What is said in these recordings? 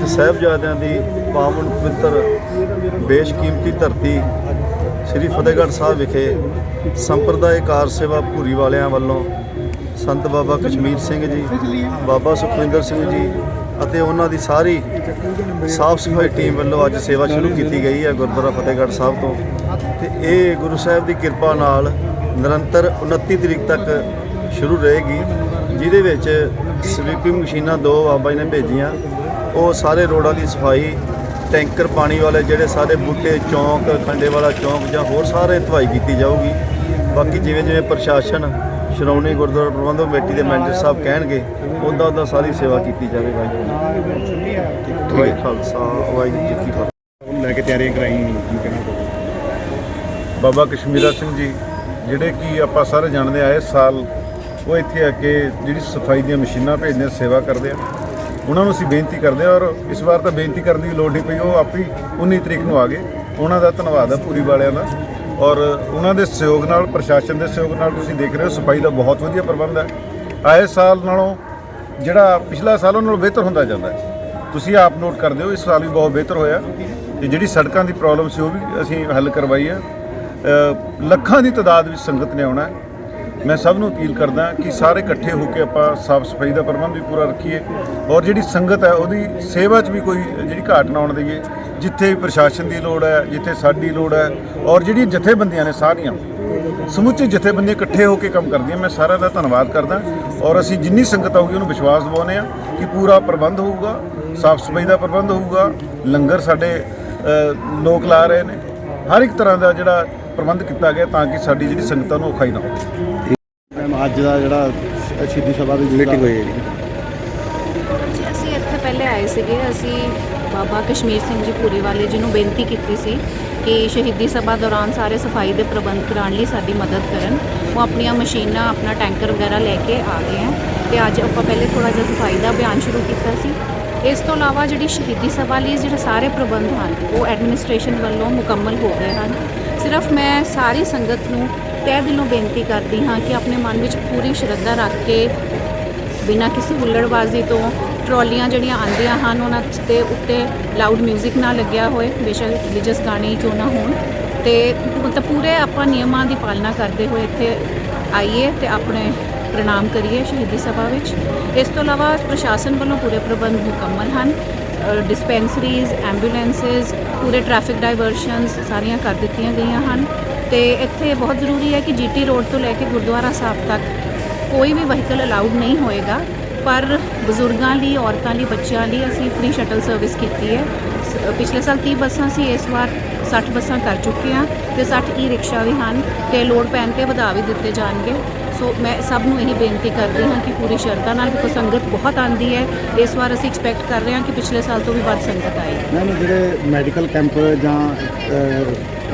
ਤੇ ਸਾਹਿਬਜ਼ਾਦਿਆਂ ਦੀ ਪਾਵਨ ਪਵਿੱਤਰ ਬੇਸ਼ਕੀਮਤੀ ਧਰਤੀ ਸ੍ਰੀ ਫਤਿਹਗੜ੍ਹ ਸਾਹਿਬ ਵਿਖੇ ਸੰਪਰਦਾਇਕਾਰ ਸੇਵਾ ਭੂਰੀ ਵਾਲਿਆਂ ਵੱਲੋਂ ਸੰਤ ਬਾਬਾ ਕਸ਼ਮੀਰ ਸਿੰਘ ਜੀ, ਬਾਬਾ ਸੁਖਵਿੰਦਰ ਸਿੰਘ ਜੀ ਅਤੇ ਉਹਨਾਂ ਦੀ ਸਾਰੀ ਸਾਫ਼ ਸਫ਼ਾਈ ਟੀਮ ਵੱਲੋਂ ਅੱਜ ਸੇਵਾ ਸ਼ੁਰੂ ਕੀਤੀ ਗਈ ਹੈ ਗੁਰਦੁਆਰਾ ਫਤਿਹਗੜ੍ਹ ਸਾਹਿਬ ਤੋਂ। ਤੇ ਇਹ ਗੁਰੂ ਸਾਹਿਬ ਦੀ ਕਿਰਪਾ ਨਾਲ ਨਿਰੰਤਰ 29 ਤਰੀਕ ਤੱਕ ਸ਼ੁਰੂ ਰਹੇਗੀ, ਜਿਹਦੇ ਵਿੱਚ ਸਵੀਪਿੰਗ ਮਸ਼ੀਨਾਂ ਦੋ ਬਾਬਾ ਜੀ ਨੇ ਭੇਜੀਆਂ। ਉਹ ਸਾਰੇ ਰੋਡਾਂ ਦੀ ਸਫ਼ਾਈ ਟੈਂਕਰ ਪਾਣੀ ਵਾਲੇ ਜਿਹੜੇ ਸਾਰੇ ਬੂਟੇ ਚੌਂਕ ਖੰਡੇ ਵਾਲਾ ਚੌਂਕ ਜਾਂ ਹੋਰ ਸਾਰੇ ਧਵਾਈ ਕੀਤੀ ਜਾਊਗੀ। ਬਾਕੀ ਜਿਵੇਂ ਜਿਵੇਂ ਪ੍ਰਸ਼ਾਸਨ ਸ਼੍ਰੋਮਣੀ ਗੁਰਦੁਆਰਾ ਪ੍ਰਬੰਧਕ ਕਮੇਟੀ ਦੇ ਮੈਨੇਜਰ ਸਾਹਿਬ ਕਹਿਣਗੇ ਉੱਦਾਂ ਉੱਦਾਂ ਸਾਰੀ ਸੇਵਾ ਕੀਤੀ ਜਾਵੇਗਾ ਜੀ ਵਾਹਿ ਖਾਲਸਾ ਵਾਹਿਗੁਰੂ ਜੀ ਕੀ ਫਤਿਹ। ਲੈ ਕੇ ਤਿਆਰੀਆਂ ਕਰਾਈ ਕੀ ਕਹਿਣਾ ਚਾਹੁੰਦੇ ਬਾਬਾ ਕਸ਼ਮੀਰਾ ਸਿੰਘ ਜੀ ਜਿਹੜੇ ਕਿ ਆਪਾਂ ਸਾਰੇ ਜਾਣਦੇ ਆਏ ਸਾਲ ਉਹ ਇੱਥੇ ਆ ਕੇ ਜਿਹੜੀ ਸਫ਼ਾਈ ਦੀਆਂ ਮਸ਼ੀਨਾਂ ਭੇਜਦੇ ਸੇਵਾ ਕਰਦੇ ਆ। ਉਹਨਾਂ ਨੂੰ ਅਸੀਂ ਬੇਨਤੀ ਕਰਦੇ ਹਾਂ ਔਰ ਇਸ ਵਾਰ ਤਾਂ ਬੇਨਤੀ ਕਰਨ ਦੀ ਲੋੜ ਨਹੀਂ ਪਈ, ਉਹ ਆਪੀ 19 ਤਰੀਕ ਨੂੰ ਆ ਗਏ। ਉਹਨਾਂ ਦਾ ਧੰਨਵਾਦ ਹੈ ਪੂਰੀ ਵਾਲਿਆਂ ਦਾ। ਔਰ ਉਹਨਾਂ ਦੇ ਸਹਿਯੋਗ ਨਾਲ, ਪ੍ਰਸ਼ਾਸਨ ਦੇ ਸਹਿਯੋਗ ਨਾਲ ਤੁਸੀਂ ਦੇਖ ਰਹੇ ਹੋ, ਸਫ਼ਾਈ ਦਾ ਬਹੁਤ ਵਧੀਆ ਪ੍ਰਬੰਧ ਹੈ। ਆਏ ਸਾਲ ਨਾਲੋਂ ਜਿਹੜਾ ਪਿਛਲਾ ਸਾਲ ਉਹਨਾਂ ਨਾਲੋਂ ਬਿਹਤਰ ਹੁੰਦਾ ਜਾਂਦਾ ਹੈ। ਤੁਸੀਂ ਆਪ ਨੋਟ ਕਰਦੇ ਹੋ, ਇਸ ਸਾਲ ਵੀ ਬਹੁਤ ਬਿਹਤਰ ਹੋਇਆ। ਤੇ ਜਿਹੜੀ ਸੜਕਾਂ ਦੀ ਪ੍ਰੋਬਲਮ ਸੀ, ਉਹ ਵੀ ਅਸੀਂ ਹੱਲ ਕਰਵਾਈ ਹੈ। ਲੱਖਾਂ ਦੀ ਤਾਦਾਦ ਵਿੱਚ ਸੰਗਤ ਨੇ ਆਉਣਾ ਹੈ। ਮੈਂ ਸਭ ਨੂੰ ਅਪੀਲ ਕਰਦਾ ਕਿ ਸਾਰੇ ਇਕੱਠੇ ਹੋ ਕੇ ਆਪਾਂ ਸਾਫ਼ ਸਫ਼ਾਈ ਦਾ ਪ੍ਰਬੰਧ ਵੀ ਪੂਰਾ ਰੱਖੀਏ ਔਰ ਜਿਹੜੀ ਸੰਗਤ ਹੈ ਉਹਦੀ ਸੇਵਾ 'ਚ ਵੀ ਕੋਈ ਜਿਹੜੀ ਘਾਟ ਨਾ ਆਉਣ ਦਈਏ, ਜਿੱਥੇ ਪ੍ਰਸ਼ਾਸਨ ਦੀ ਲੋੜ ਹੈ, ਜਿੱਥੇ ਸਾਡੀ ਲੋੜ ਹੈ ਔਰ ਜਿਹੜੀ ਜਥੇਬੰਦੀਆਂ ਨੇ ਸਾਰੀਆਂ, ਸਮੁੱਚੇ ਜਥੇਬੰਦੀਆਂ ਇਕੱਠੇ ਹੋ ਕੇ ਕੰਮ ਕਰਦੀਆਂ, ਮੈਂ ਸਾਰਿਆਂ ਦਾ ਧੰਨਵਾਦ ਕਰਦਾ ਔਰ ਅਸੀਂ ਜਿੰਨੀ ਸੰਗਤ ਆਊਗੀ ਉਹਨੂੰ ਵਿਸ਼ਵਾਸ ਦਿਵਾਉਂਦੇ ਆ ਕਿ ਪੂਰਾ ਪ੍ਰਬੰਧ ਹੋਊਗਾ, ਸਾਫ਼ ਸਫ਼ਾਈ ਦਾ ਪ੍ਰਬੰਧ ਹੋਊਗਾ, ਲੰਗਰ ਸਾਡੇ ਲੋਕ ਲਾ ਰਹੇ ਨੇ, ਹਰ ਇੱਕ ਤਰ੍ਹਾਂ ਦਾ ਜਿਹੜਾ ਪ੍ਰਬੰਧ ਕੀਤਾ ਗਿਆ ਤਾਂ ਕਿ ਸਾਡੀ ਜਿਹੜੀ ਸੰਗਤਾਂ ਨੂੰ ਔਖਾਈ ਨਾ ਹੋਵੇ। ਅੱਜ ਦਾ ਜਿਹੜਾ ਸ਼ਹੀਦੀ ਸਭਾ ਦੀ ਮੀਟਿੰਗ ਹੋਈ ਹੈ ਜੀ। ਅਸੀਂ ਇੱਥੇ ਪਹਿਲੇ ਆਏ ਸੀਗੇ। ਅਸੀਂ ਬਾਬਾ ਕਸ਼ਮੀਰ ਸਿੰਘ ਜੀ ਪੂਰੀ ਵਾਲੇ ਜੀ ਨੂੰ ਬੇਨਤੀ ਕੀਤੀ ਸੀ ਕਿ ਸ਼ਹੀਦੀ ਸਭਾ ਦੌਰਾਨ ਸਾਰੇ ਸਫ਼ਾਈ ਦੇ ਪ੍ਰਬੰਧ ਕਰਾਉਣ ਲਈ ਸਾਡੀ ਮਦਦ ਕਰਨ। ਉਹ ਆਪਣੀਆਂ ਮਸ਼ੀਨਾਂ ਆਪਣਾ ਟੈਂਕਰ ਵਗੈਰਾ ਲੈ ਕੇ ਆ ਗਏ ਹੈ ਤੇ ਅੱਜ ਆਪਾਂ ਪਹਿਲੇ ਥੋੜਾ ਜਿਹਾ ਸਫ਼ਾਈ ਦਾ ਅਭਿਆਨ ਸ਼ੁਰੂ ਕੀਤਾ ਸੀ। ਇਸ ਤੋਂ ਇਲਾਵਾ ਜਿਹੜੀ ਸ਼ਹੀਦੀ ਸਭਾ ਲਈ ਜਿਹੜੇ ਸਾਰੇ ਪ੍ਰਬੰਧ ਹਨ ਉਹ ਐਡਮਿਨਿਸਟ੍ਰੇਸ਼ਨ ਵੱਲੋਂ ਮੁਕੰਮਲ ਹੋ ਗਏ ਹਨ। ਸਿਰਫ ਮੈਂ ਸਾਰੀ ਸੰਗਤ ਨੂੰ ਤਹਿ ਦਿਲੋਂ ਬੇਨਤੀ ਕਰਦੀ ਹਾਂ ਕਿ ਆਪਣੇ ਮਨ ਵਿੱਚ ਪੂਰੀ ਸ਼ਰਧਾ ਰੱਖ ਕੇ ਬਿਨਾਂ ਕਿਸੇ ਹੁੱਲੜਬਾਜ਼ੀ ਤੋਂ ਟਰਾਲੀਆਂ ਜਿਹੜੀਆਂ ਆਉਂਦੀਆਂ ਹਨ, ਉਹਨਾਂ ਦੇ ਉੱਤੇ ਲਾਊਡ 뮤직 ਨਾ ਲੱਗਿਆ ਹੋਏ, ਬੇਸ਼ੱਕ ਰਿਲੀਜੀਅਸ ਗਾਣੇ ਹੀ ਕਿਉਂ ਨਾ ਹੋਣ। ਤੇ ਮਤਲਬ ਪੂਰੇ ਆਪਾਂ ਨਿਯਮਾਂ ਦੀ ਪਾਲਣਾ ਕਰਦੇ ਹੋਏ ਇੱਥੇ ਆਈਏ ਤੇ ਆਪਣੇ ਪ੍ਰਣਾਮ ਕਰੀਏ ਸ਼ਹੀਦੀ ਸਭਾ ਵਿੱਚ। ਇਸ ਤੋਂ ਇਲਾਵਾ ਪ੍ਰਸ਼ਾਸਨ ਵੱਲੋਂ ਪੂਰੇ ਪ੍ਰਬੰਧ ਮੁਕੰਮਲ ਹਨ। ਡਿਸਪੈਂਸਰੀਜ਼ ਐਂਬੂਲੈਂਸਸ ਪੂਰੇ ਟ੍ਰੈਫਿਕ ਡਾਇਵਰਸ਼ਨਸ ਸਾਰੀਆਂ ਕਰ ਦਿੱਤੀਆਂ ਗਈਆਂ ਹਨ। ਤੇ ਇੱਥੇ ਬਹੁਤ ਜ਼ਰੂਰੀ ਹੈ ਕਿ ਜੀਟੀ ਰੋਡ ਤੋਂ ਲੈ ਕੇ ਗੁਰਦੁਆਰਾ ਸਾਹਿਬ ਤੱਕ ਕੋਈ ਵੀ ਵਹੀਕਲ ਅਲਾਉਡ ਨਹੀਂ ਹੋਏਗਾ। ਪਰ ਬਜ਼ੁਰਗਾਂ ਲਈ, ਔਰਤਾਂ ਲਈ, ਬੱਚਿਆਂ ਲਈ ਅਸੀਂ ਫ੍ਰੀ ਸ਼ਟਲ ਸਰਵਿਸ ਕੀਤੀ ਹੈ। ਸ- ਪਿਛਲੇ ਸਾਲ 30 ਬੱਸਾਂ ਸੀ, ਇਸ ਵਾਰ 60 ਬੱਸਾਂ ਕਰ ਚੁੱਕੇ ਹਾਂ ਤੇ 60 ਈ ਰਿਕਸ਼ਾ ਵੀ ਹਨ ਤੇ ਲੋਡ ਪੈਣ ਤੇ ਵਧਾ ਵੀ ਦਿੱਤੇ ਜਾਣਗੇ। ਸੋ ਮੈਂ ਸਭ ਨੂੰ ਇਹੀ ਬੇਨਤੀ ਕਰਦੀ ਹਾਂ ਕਿ ਪੂਰੀ ਸ਼ਰਧਾ ਨਾਲ ਕਿਉਂਕਿ ਸੰਗਤ ਬਹੁਤ ਆਂਦੀ ਹੈ। ਇਸ ਵਾਰ ਅਸੀਂ ਐਕਸਪੈਕਟ ਕਰ ਰਹੇ ਹਾਂ ਕਿ ਪਿਛਲੇ ਸਾਲ ਤੋਂ ਵੀ ਵੱਧ ਸੰਗਤ ਆਏ। ਮੈਮ ਜਿਹੜੇ ਮੈਡੀਕਲ ਕੈਂਪ ਜਾਂ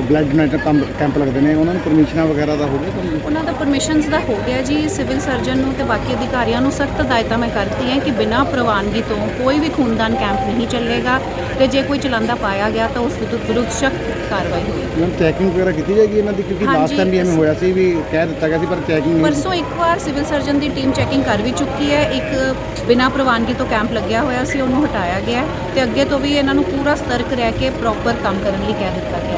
ਬਲੱਡ ਡੋਨੇਟਰ ਕੈਂਪ ਲੱਗਦੇ ਨੇ ਉਹਨਾਂ ਨੂੰ ਪਰਮਿਸ਼ਨਾਂ ਵਗੈਰਾ ਦਾ ਹੋ ਗਿਆ ਤੁਹਾਨੂੰ ਉਹਨਾਂ ਦਾ ਪਰਮਿਸ਼ਨਸ ਦਾ ਹੋ ਗਿਆ ਜੀ ਸਿਵਲ ਸਰਜਨ ਨੂੰ ਤੇ ਬਾਕੀ ਅਧਿਕਾਰੀਆਂ ਨੂੰ ਸਖਤ ਹਦਾਇਤਾਂ ਮੈਂ ਕਰਤੀ ਹੈ ਕਿ ਬਿਨਾਂ ਪ੍ਰਵਾਨਗੀ ਤੋਂ ਕੋਈ ਵੀ ਖੂਨਦਾਨ ਕੈਂਪ ਨਹੀਂ ਚੱਲੇਗਾ ਤੇ ਜੇ ਕੋਈ ਚਲਾਉਂਦਾ ਪਾਇਆ ਗਿਆ ਤਾਂ ਉਸ ਵਿਰੁੱਧ ਵਿਰੁੱਧ ਸਖਤ ਕਾਰਵਾਈ ਹੋਏਗੀ। ਮੈਮ ਚੈਕਿੰਗ ਵਗੈਰਾ ਕੀਤੀ ਜਾਏਗੀ ਇਹਨਾਂ ਦੀ? ਕਿਉਂਕਿ ਲਾਸਟ ਟਾਈਮ ਵੀ ਐਵੇਂ ਹੋਇਆ ਸੀ ਵੀ ਕਹਿ ਦਿੱਤਾ ਗਿਆ ਸੀ ਪਰ ਚੈਕਿੰਗ ਪਰਸੋਂ ਇੱਕ ਵਾਰ ਸਿਵਲ ਸਰਜਨ ਦੀ ਟੀਮ ਚੈਕਿੰਗ ਕਰ ਵੀ ਚੁੱਕੀ ਹੈ। ਇੱਕ ਬਿਨਾਂ ਪ੍ਰਵਾਨਗੀ ਤੋਂ ਕੈਂਪ ਲੱਗਿਆ ਹੋਇਆ ਸੀ ਉਹਨੂੰ ਹਟਾਇਆ ਗਿਆ ਤੇ ਅੱਗੇ ਤੋਂ ਵੀ ਇਹਨਾਂ ਨੂੰ ਪੂਰਾ ਸਤਰਕ ਰਹਿ ਕੇ ਪ੍ਰੋਪਰ ਕੰਮ ਕਰਨ ਲਈ ਕਹਿ ਦਿੱਤਾ ਗਿਆ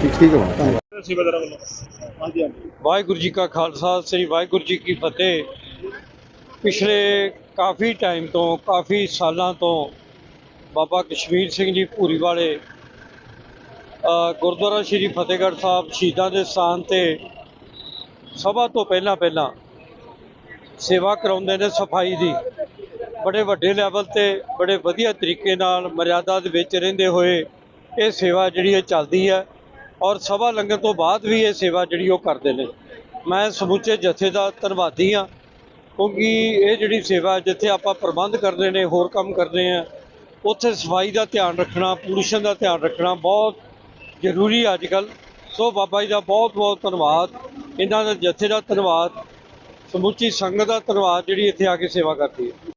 ਠੀਕ ਠੀਕ ਹੈ ਮੈਮ, ਧੰਨਵਾਦ ਵਾਹਿਗੁਰੂ ਜੀ ਕਾ ਖਾਲਸਾ ਸ੍ਰੀ ਵਾਹਿਗੁਰੂ ਜੀ ਕੀ ਫਤਿਹ। ਪਿਛਲੇ ਕਾਫੀ ਟਾਈਮ ਤੋਂ ਕਾਫੀ ਸਾਲਾਂ ਤੋਂ ਬਾਬਾ ਕਸ਼ਮੀਰ ਸਿੰਘ ਜੀ ਭੂਰੀ ਵਾਲੇ ਗੁਰਦੁਆਰਾ ਸ੍ਰੀ ਫਤਿਹਗੜ੍ਹ ਸਾਹਿਬ ਸ਼ਹੀਦਾਂ ਦੇ ਸਥਾਨ ਤੇ ਸਭਾ ਤੋਂ ਪਹਿਲਾਂ ਪਹਿਲਾਂ ਸੇਵਾ ਕਰਾਉਂਦੇ ਨੇ ਸਫ਼ਾਈ ਦੀ। ਬੜੇ ਵੱਡੇ ਲੈਵਲ ਤੇ ਬੜੇ ਵਧੀਆ ਤਰੀਕੇ ਨਾਲ ਮਰਿਆਦਾ ਦੇ ਵਿੱਚ ਰਹਿੰਦੇ ਹੋਏ ਇਹ ਸੇਵਾ ਜਿਹੜੀ ਹੈ ਚੱਲਦੀ ਹੈ। ਔਰ ਸਭਾ ਲੰਗਰ ਤੋਂ ਬਾਅਦ ਵੀ ਇਹ ਸੇਵਾ ਜਿਹੜੀ ਉਹ ਕਰਦੇ ਨੇ। ਮੈਂ ਸਮੁੱਚੇ ਜਥੇ ਦਾ ਧੰਨਵਾਦੀ ਹਾਂ, ਕਿਉਂਕਿ ਇਹ ਜਿਹੜੀ ਸੇਵਾ ਜਿੱਥੇ ਆਪਾਂ ਪ੍ਰਬੰਧ ਕਰਦੇ ਨੇ, ਹੋਰ ਕੰਮ ਕਰਦੇ ਆ ਉੱਥੇ ਸਫ਼ਾਈ ਦਾ ਧਿਆਨ ਰੱਖਣਾ ਪੋਲੂਸ਼ਨ ਦਾ ਧਿਆਨ ਰੱਖਣਾ ਬਹੁਤ ਜ਼ਰੂਰੀ ਅੱਜ ਕੱਲ ਸੋ ਬਾਬਾ ਜੀ ਦਾ ਬਹੁਤ ਬਹੁਤ ਧੰਨਵਾਦ। ਇਹਨਾਂ ਦਾ ਜਥੇ ਦਾ ਧੰਨਵਾਦ, ਸਮੁੱਚੀ ਸੰਗਤ ਦਾ ਧੰਨਵਾਦ ਜਿਹੜੀ ਇੱਥੇ ਆ ਕੇ ਸੇਵਾ ਕਰਦੀ ਹੈ।